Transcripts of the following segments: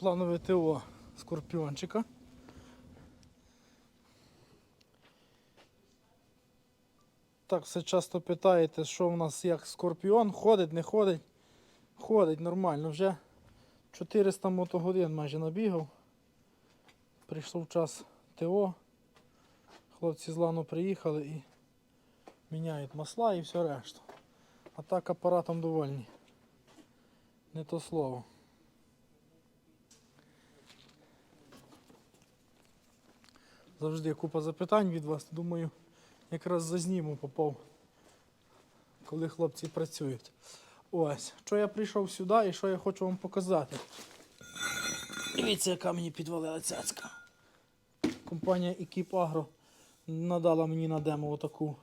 планове ТО скорпіончика. Так, все часто питаєте, що в нас як скорпіон, ходить, не ходить. Ходить нормально, вже 400 мотогодин майже набігав. Прийшов час ТО. Хлопці з лану приїхали і міняють масла і все решту. А так апаратом довольні. Не то слово. Завжди купа запитань від вас. Думаю, якраз зазніму попав, коли хлопці працюють. Ось, що я прийшов сюди і що я хочу вам показати. Дивіться, яка мені підвалила цяцька. Компанія Екіп Агро надала мені на демо отаку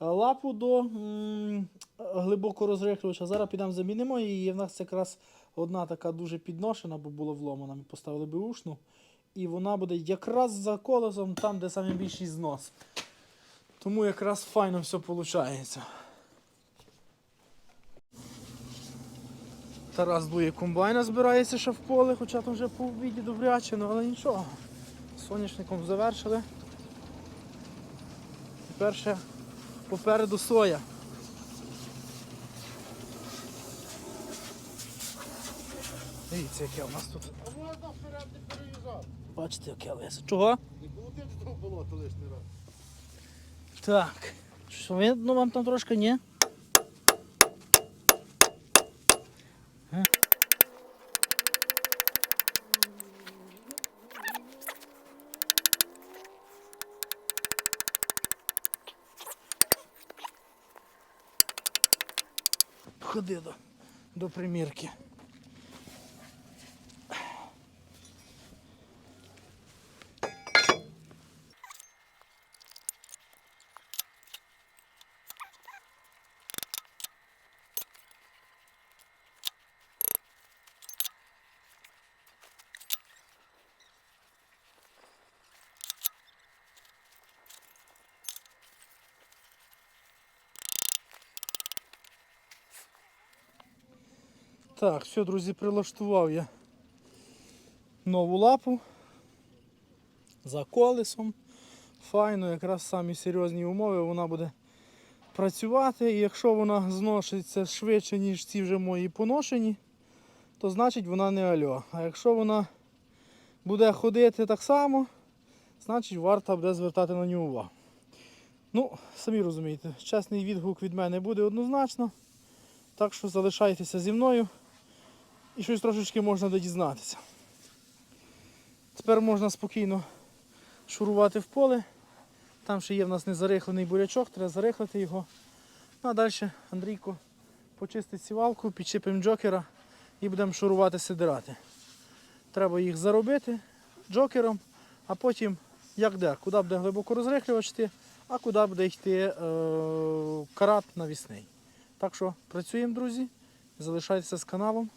е, лапу до м, глибоко розрихлювача. Зараз підемо замінимо її. В нас якраз одна така дуже підношена, бо була вломана. Ми поставили беушну. І вона буде якраз за колесом, там, де найбільший знос. Тому якраз файно все виходить. Тарас дує комбайна, збирається ще в поле, хоча там вже по обіді добряче, але нічого. Соняшником завершили. Тепер ще попереду соя. Дивіться, яке у нас тут. А можна вперед не переїжджати. Бачите, яке лисе. Чого? Не крути в того болота лишній раз. Так. Що видно вам там трошки, ні? Е. Ходи до, до примірки. Так, все, друзі, прилаштував я нову лапу за колесом. Файно, якраз самі серйозні умови вона буде працювати. І якщо вона зношиться швидше, ніж ці вже мої поношені, то значить вона не альо. А якщо вона буде ходити так само, значить варто буде звертати на нього увагу. Ну, самі розумієте, чесний відгук від мене буде однозначно. Так що залишайтеся зі мною і щось трошечки можна дізнатися. Тепер можна спокійно шурувати в поле. Там ще є в нас незарихлений бурячок, треба зарихлити його. Ну а далі Андрійко почистить сівалку, підчепимо джокера і будемо шурувати сидирати. Треба їх заробити джокером, а потім як де, куди буде глибоко розрихлювач йти, а куди буде йти е- карат навісний. Так що працюємо, друзі. Залишайтеся з каналом,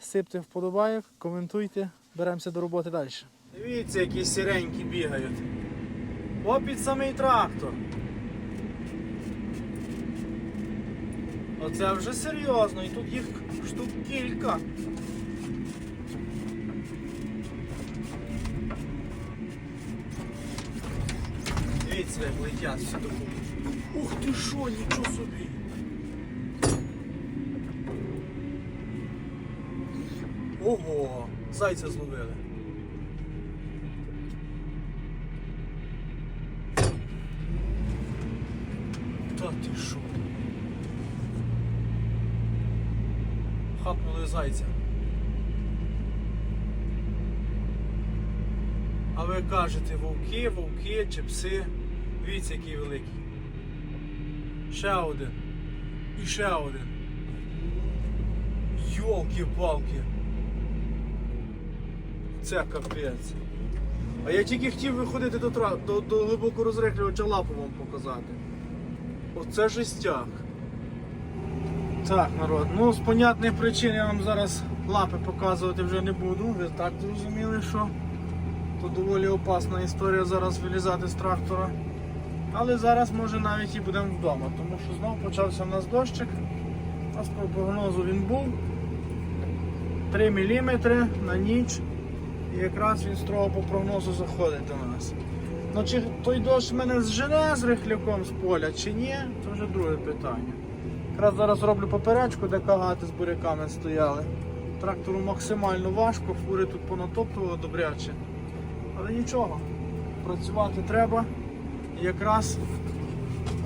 сипте вподобайок, коментуйте, беремося до роботи далі. Дивіться, які сіренькі бігають. О, під самий трактор. Оце вже серйозно, і тут їх штук кілька. Дивіться, як летять всі до. Ух ти що, нічого собі. Ого, зайця зловили. Та ти що? Хапнули зайця. А ви кажете вовки, вовки чи пси. Дивіться, який великий. Ще один. І ще один. Йолки-палки. Це капець. А я тільки хотів виходити до, тра... до, до глибоко розрихлювача лапу вам показати. Оце жестяк. Так, народ, ну з понятних причин я вам зараз лапи показувати вже не буду. Ви так зрозуміли, що то доволі опасна історія зараз вилізати з трактора. Але зараз може навіть і будемо вдома, тому що знову почався в нас дощик. У нас прогнозу він був. 3 мм на ніч. І якраз він строго по прогнозу заходить до нас. Ну чи той дощ мене зжене з рихляком з поля, чи ні, це вже друге питання. Якраз зараз роблю поперечку, де кагати з буряками стояли. Трактору максимально важко, фури тут понатоптували добряче. Але нічого, працювати треба. І якраз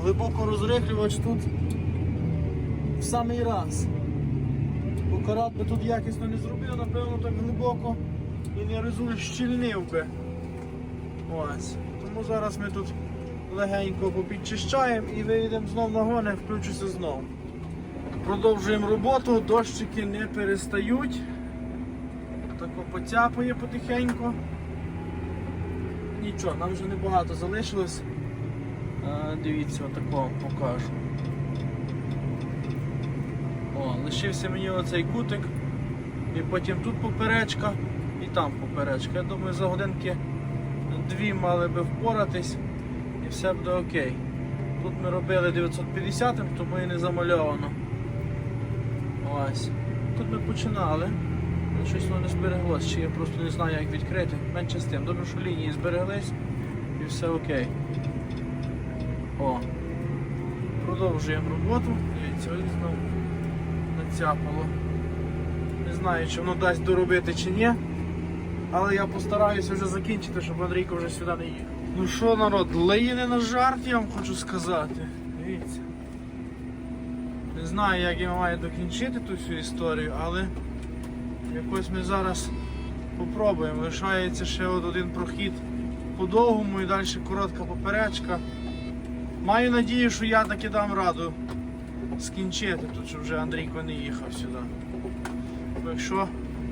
глибоко розрихлювач тут в самий раз. Бо карат би тут якісно не зробив, напевно, так глибоко і не розущільнив би. Ось. Тому зараз ми тут легенько попідчищаємо і вийдемо знов на гони, включуся знов. Продовжуємо роботу, дощики не перестають. Тако поцяпає потихеньку. Нічого, нам вже небагато залишилось. А, дивіться, отакого покажу. О, лишився мені оцей кутик. І потім тут поперечка і там поперечка. Я думаю, за годинки дві мали би впоратись і все буде окей. Тут ми робили 950, тому і не замальовано. Ось. Тут ми починали. Щось воно не збереглось, чи я просто не знаю, як відкрити. Менше з тим. Добре, що лінії збереглись і все окей. О. Продовжуємо роботу. Дивіться, ось знову нацяпало. Не знаю, чи воно дасть доробити чи ні. Але я постараюся вже закінчити, щоб Андрійко вже сюди не їхав. Ну що, народ, леї не на жарт, я вам хочу сказати. Дивіться. Не знаю, як я маю докінчити ту всю історію, але якось ми зараз попробуємо. Лишається ще от один прохід по довгому і далі коротка поперечка. Маю надію, що я таки дам раду скінчити тут, щоб вже Андрійко не їхав сюди. Якщо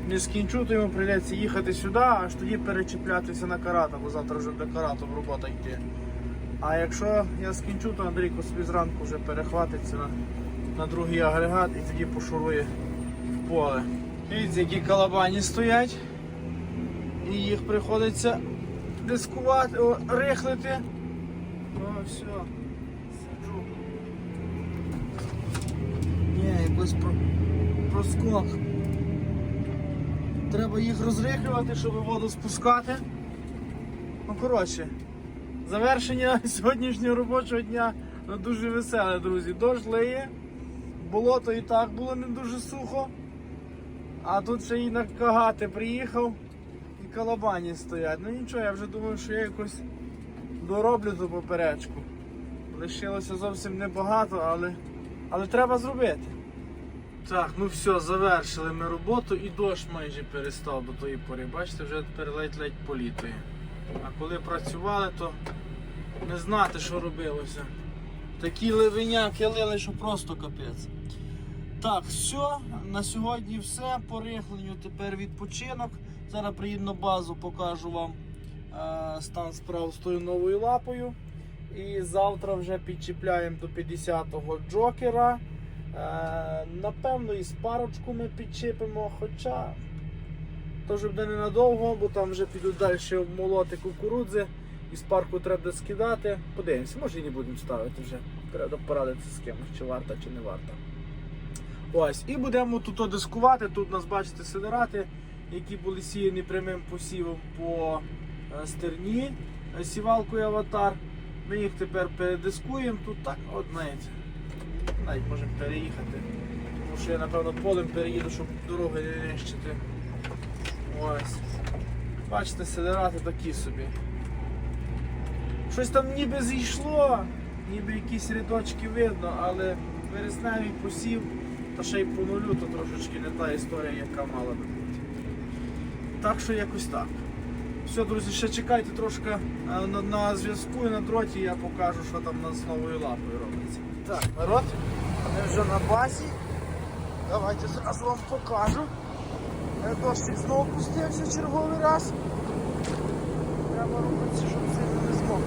не скінчу, то йому прийдеться їхати сюди, аж тоді перечіплятися на карата, бо завтра вже буде каратом робота йти. А якщо я скінчу, то Андрійко собі зранку вже перехватиться на, на другий агрегат і тоді пошурує в поле. Дивіться, які калабані стоять. І їх приходиться дискувати, о, рихлити. О, все. Сиджу. Ні, якось про... проскок. Треба їх розрихлювати, щоб воду спускати. Ну, коротше, завершення сьогоднішнього робочого дня ну, дуже веселе, друзі. Дощ лиє, болото і так було не дуже сухо. А тут ще і на кагати приїхав і калабані стоять. Ну нічого, я вже думаю, що я якось дороблю ту поперечку. Лишилося зовсім небагато, але, але треба зробити. Так, ну все, завершили ми роботу і дощ майже перестав до тої пори. Бачите, вже тепер ледь-ледь політує. А коли працювали, то не знати, що робилося. Такі ливеняки лили, що просто капець. Так, все, на сьогодні все. По рихленню тепер відпочинок. Зараз приїду на базу, покажу вам е, стан справ з тою новою лапою. І завтра вже підчіпляємо до 50-го джокера. Е, напевно, і з парочку ми підчепимо, хоча вже буде ненадовго, бо там вже підуть далі молоти кукурудзи. І з парку треба скидати. Подивимося, може і не будемо ставити вже. Треба порадитися з кимось, чи варта, чи не варта. Ось, і будемо тут дискувати. Тут у нас бачите сидирати, які були сіяні прямим посівом по е, стерні е, сівалкою аватар. Ми їх тепер передискуємо. Тут так, от знаєте, навіть можемо переїхати. Тому що я напевно полем переїду, щоб дороги не нищити. Ось. Бачите, сидирати такі собі. Щось там ніби зійшло, ніби якісь рядочки видно, але вересневий посів, та ще й по нулю, то трошечки не та історія, яка мала би бути. Так що якось так. Все, друзі, ще чекайте трошки е, на, на зв'язку і на дроті я покажу, що там з новою лапою робиться. Так, народ, ми вже на базі. Давайте зразу вам покажу. Е, Дощик знову пустився черговий раз. Треба робити, щоб сильно не змог.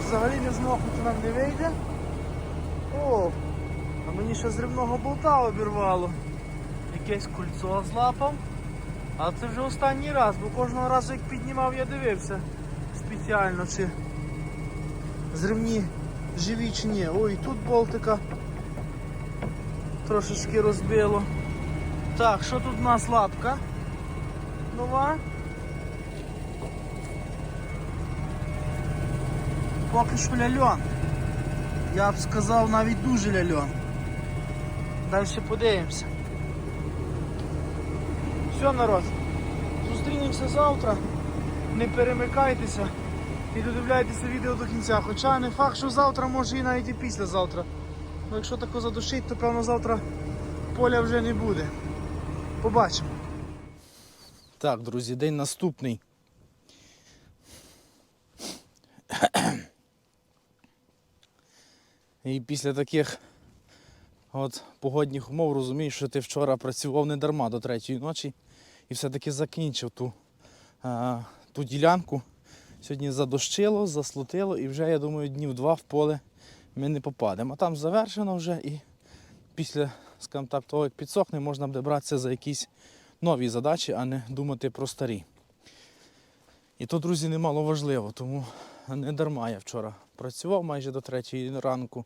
Взагалі не змокнути нам не вийде. О, а мені ще з рівного болта обірвало. Якесь кульцо злапав. А це вже останній раз, бо кожного разу як піднімав, я дивився спеціально, чи зривні живі чи ні. Ой, тут болтика трошечки розбило. Так, що тут у нас лапка? Нова. Поки що ляльон. Я б сказав навіть дуже ляльон. Далі подивимося. Все, народ. Зустрінемося завтра. Не перемикайтеся і додивляйтеся відео до кінця. Хоча не факт, що завтра, може і навіть і післязавтра. Ну якщо тако задушить, то певно завтра поля вже не буде. Побачимо. Так, друзі, день наступний. І після таких от погодних умов розумієш, що ти вчора працював не дарма до третьої ночі і все-таки закінчив ту, а, ту ділянку. Сьогодні задощило, заслутило і вже, я думаю, днів два в поле ми не попадемо. А там завершено вже і після, скажімо так, того, як підсохне, можна буде братися за якісь нові задачі, а не думати про старі. І то, друзі, немало важливо, тому не дарма я вчора працював майже до третьої ранку.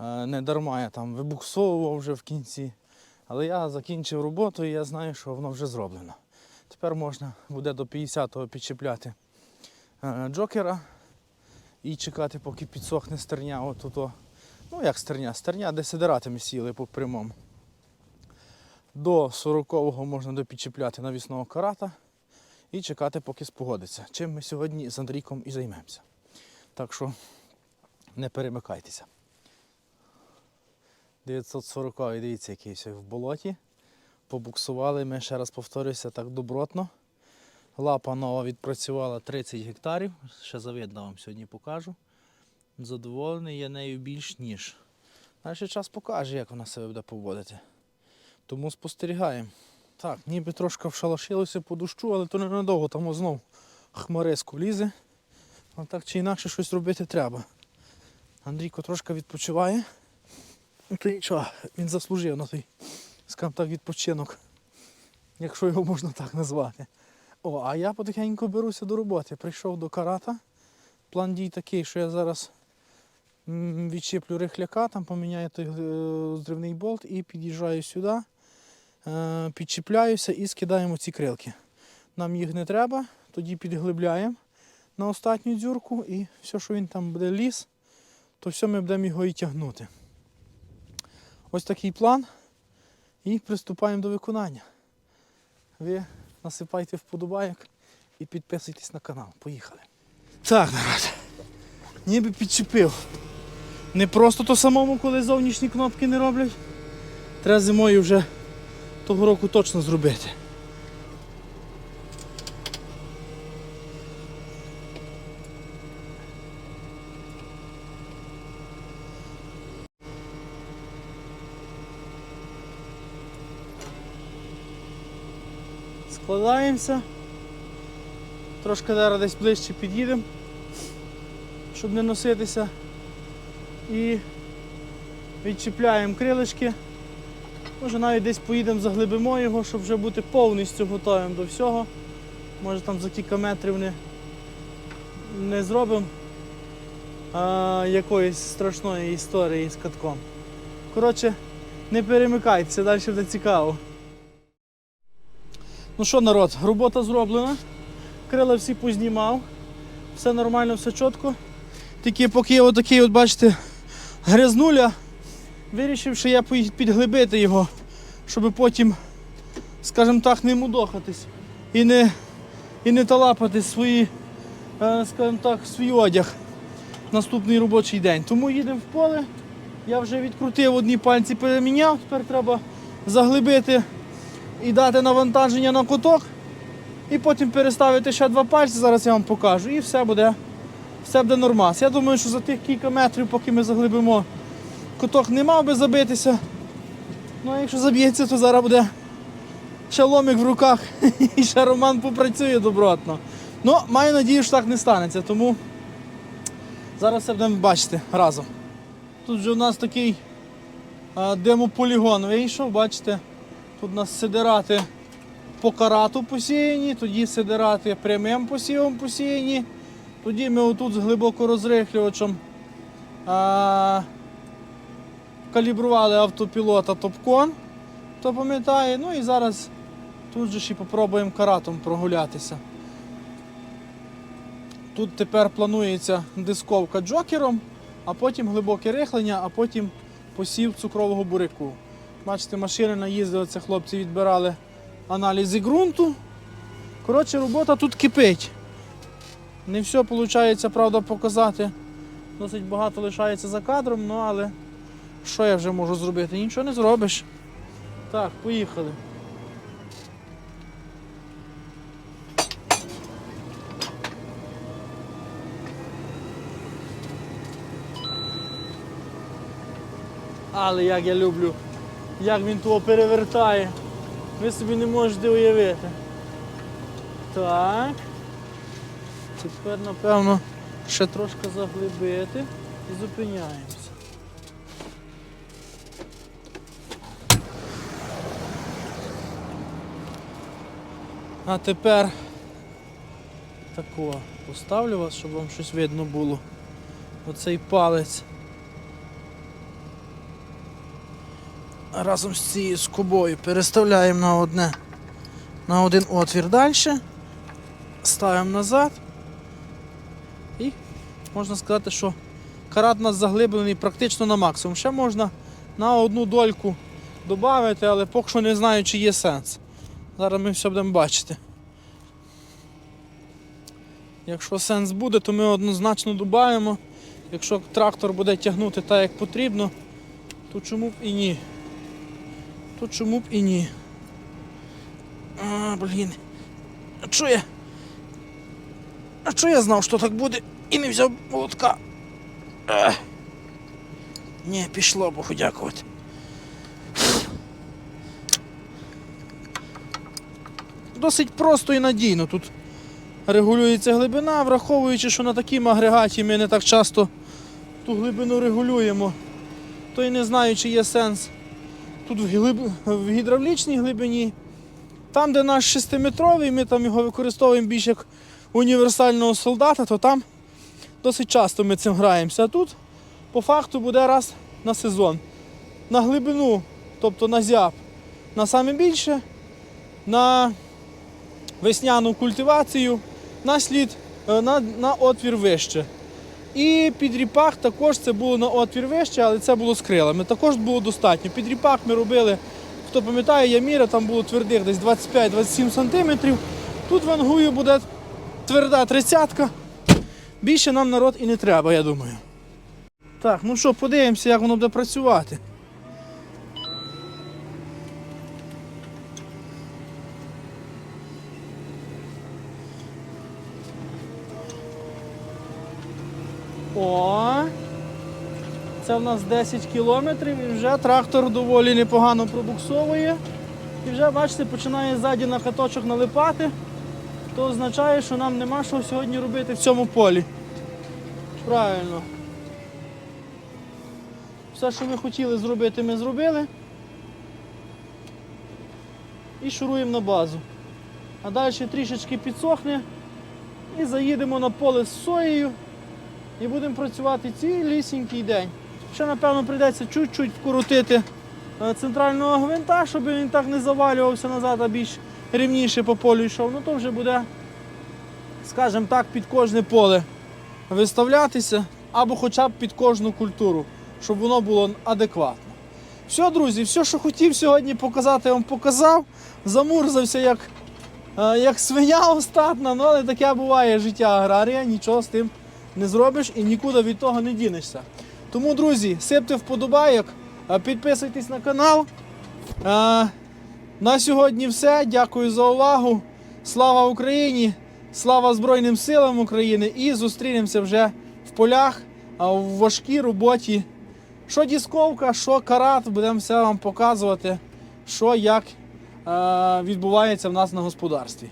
Е, Не дарма я там вибуксовував вже в кінці. Але я закінчив роботу і я знаю, що воно вже зроблено. Тепер можна буде до 50-го підчіпляти джокера і чекати, поки підсохне стерня. От ото. Ну як стерня? Стерня, де сидератами сіли по прямому. До 40-го можна допідчіпляти навісного карата і чекати, поки спогодиться. Чим ми сьогодні з Андрійком і займемося. Так що не перемикайтеся. 940 дивіться, який в болоті. Побуксували ми, ще раз повторюся, так добротно. Лапа нова відпрацювала 30 гектарів. Ще завидно вам сьогодні покажу. Задоволений я нею більш ніж. Далі час покаже, як вона себе буде поводити. Тому спостерігаємо. Так, ніби трошки вшалашилося по дощу, але то ненадовго, там знов хмариску лізе. Але так чи інакше щось робити треба. Андрійко трошки відпочиває. То нічого, він заслужив на той, скажімо так, відпочинок, якщо його можна так назвати. О, а я потихеньку беруся до роботи. Прийшов до карата. План дій такий, що я зараз відчіплю рихляка, там поміняю той е, зривний болт і під'їжджаю сюди, е, підчіпляюся і скидаємо ці крилки. Нам їх не треба, тоді підглибляємо на останню дзюрку і все, що він там буде ліз, то все ми будемо його і тягнути. Ось такий план. І приступаємо до виконання. Ви насипайте вподобайок і підписуйтесь на канал. Поїхали. Так, народ. Ніби підчепив. Не просто то самому, коли зовнішні кнопки не роблять. Треба зимою вже того року точно зробити. Складаємося. Трошки зараз десь ближче під'їдемо, щоб не носитися. І відчіпляємо крилишки. Може навіть десь поїдемо, заглибимо його, щоб вже бути повністю готовим до всього. Може там за кілька метрів не, не зробимо якоїсь страшної історії з катком. Коротше, не перемикайтеся, далі буде цікаво. Ну що, народ, робота зроблена. Крила всі познімав. Все нормально, все чітко. Тільки поки я отакий, от бачите, грязнуля, вирішив, що я підглибити його, щоб потім, скажімо так, не мудохатись і не, і не талапати свої, е, скажімо так, свій одяг наступний робочий день. Тому їдемо в поле. Я вже відкрутив одні пальці, переміняв, тепер треба заглибити і дати навантаження на куток. І потім переставити ще два пальці, зараз я вам покажу, і все буде, все буде нормас. Я думаю, що за тих кілька метрів, поки ми заглибимо, куток не мав би забитися. Ну а якщо заб'ється, то зараз буде ще ломик в руках і ще Роман попрацює добротно. Ну, маю надію, що так не станеться, тому зараз все будемо бачити разом. Тут вже у нас такий демополігон вийшов, бачите, тут у нас сидирати по карату посіяні, тоді сидирати прямим посівом посіяні. Тоді ми отут з глибоко розрихлювачем а, калібрували автопілота Топкон. хто пам'ятає. Ну і зараз тут же ще попробуємо каратом прогулятися. Тут тепер планується дисковка джокером, а потім глибоке рихлення, а потім посів цукрового буряку. Бачите, машини наїздили, це хлопці відбирали аналізи ґрунту. Коротше, робота тут кипить. Не все виходить, правда, показати. Досить багато лишається за кадром, ну але що я вже можу зробити? Нічого не зробиш. Так, поїхали. Але як я люблю, як він того перевертає. Ви собі не можете уявити. Так. Тепер, напевно, ще трошки заглибити і зупиняємося. А тепер тако поставлю вас, щоб вам щось видно було. Оцей палець. Разом з цією скобою переставляємо на одне на один отвір далі. Ставимо назад. І можна сказати, що карат у нас заглиблений практично на максимум. Ще можна на одну дольку додати, але поки що не знаю, чи є сенс. Зараз ми все будемо бачити. Якщо сенс буде, то ми однозначно додаємо. Якщо трактор буде тягнути так, як потрібно, то чому б і ні. То чому б і ні. А, блін. А чого я? А чого я знав, що так буде і не взяв молотка? Ні, пішло, Богу дякувати. Досить просто і надійно. Тут регулюється глибина, враховуючи, що на такому агрегаті ми не так часто ту глибину регулюємо, то й не знаю, чи є сенс тут в, глиб... в гідравлічній глибині. Там, де наш 6-метровий, ми там його використовуємо більш як універсального солдата, то там досить часто ми цим граємося. А тут по факту буде раз на сезон. На глибину, тобто на зяб, на саме більше, на весняну культивацію, на слід, е, на, на отвір вище. І під ріпак також це було на отвір вище, але це було з крилами. Також було достатньо. Під ріпак ми робили, хто пам'ятає, яміра, там було твердих десь 25-27 см. Тут вангую буде тверда тридцятка. Більше нам народ і не треба, я думаю. Так, ну що, подивимося, як воно буде працювати. О, це в нас 10 кілометрів і вже трактор доволі непогано пробуксовує. І вже, бачите, починає ззаді на каточок налипати. То означає, що нам нема що сьогодні робити в цьому полі. Правильно. Все, що ми хотіли зробити, ми зробили. І шуруємо на базу. А далі трішечки підсохне і заїдемо на поле з соєю і будемо працювати цілісінький день. Ще, напевно, прийдеться чуть-чуть вкрутити е, центрального гвинта, щоб він так не завалювався назад, а більш рівніше по полю йшов. Ну то вже буде, скажімо так, під кожне поле виставлятися, або хоча б під кожну культуру, щоб воно було адекватно. Все, друзі, все, що хотів сьогодні показати, я вам показав. Замурзався як, е, як свиня остатна, ну, але таке буває життя аграрія, нічого з тим не зробиш і нікуди від того не дінешся. Тому, друзі, сипте вподобайок, підписуйтесь на канал. На сьогодні все. Дякую за увагу. Слава Україні! Слава Збройним силам України! І зустрінемося вже в полях, в важкій роботі. Що дісковка, що карат, будемо все вам показувати, що як відбувається в нас на господарстві.